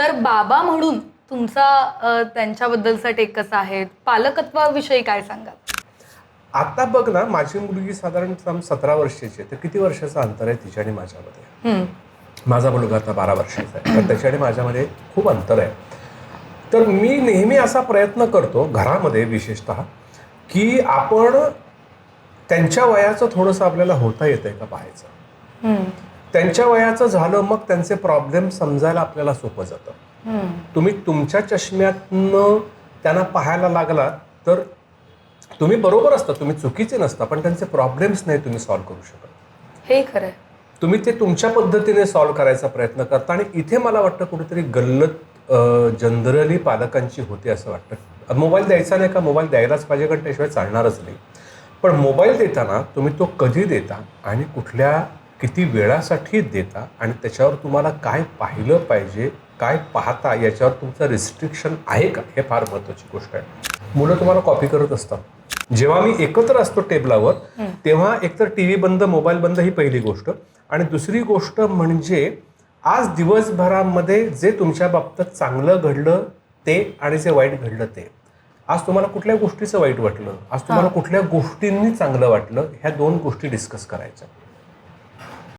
तर बाबा म्हणून तुमचा त्यांच्याबद्दलचा टेक कसा आहे? पालकत्वाविषयी काय सांगाल? आता बघ ना माझी मुलगी साधारण सतरा वर्षाची आहे. तर किती वर्षाचं अंतर आहे तिच्या आणि माझ्यामध्ये. माझा मुलगा आता बारा वर्षाचा आहे. तर त्याच्या आणि माझ्यामध्ये खूप अंतर आहे. तर मी नेहमी असा प्रयत्न करतो घरामध्ये विशेषतः की आपण त्यांच्या वयाचं थोडंसं आपल्याला होता येतंय का पाहायचं. त्यांच्या वयाचं झालं मग त्यांचे प्रॉब्लेम समजायला आपल्याला सोपं जातं. तुम्ही तुमच्या चष्म्यातनं त्यांना पाहायला लागलात तर तुम्ही बरोबर असता तुम्ही चुकीचे नसता पण त्यांचे प्रॉब्लेम्स नाही तुम्ही सॉल्व्ह करू शकत. हे खरंय. तुम्ही ते तुमच्या पद्धतीने सॉल्व्ह करायचा प्रयत्न करता आणि इथे मला वाटतं कुठेतरी गल्लत जनरली पालकांची होते असं वाटतं. मोबाईल द्यायचा नाही का? मोबाईल द्यायलाच पाहिजे कारण त्याशिवाय चालणारच नाही. पण मोबाईल देताना तुम्ही तो कधी देता आणि कुठल्या किती वेळासाठी देता आणि त्याच्यावर तुम्हाला काय पाहिलं पाहिजे काय पाहता याच्यावर तुमचं रिस्ट्रिक्शन आहे का? हे फार महत्त्वाची गोष्ट आहे. मुलं तुम्हाला कॉपी करत असतात. जेव्हा मी एकत्र असतो टेबलावर तेव्हा एकतर टी व्ही बंद मोबाईल बंद ही पहिली गोष्ट. आणि दुसरी गोष्ट म्हणजे आज दिवसभरामध्ये जे तुमच्या बाबतीत चांगलं घडलं ते आणि जे वाईट घडलं ते. आज तुम्हाला कुठल्या गोष्टीचं वाईट वाटलं? आज तुम्हाला कुठल्या गोष्टींनी चांगलं वाटलं? ह्या दोन गोष्टी डिस्कस करायच्या.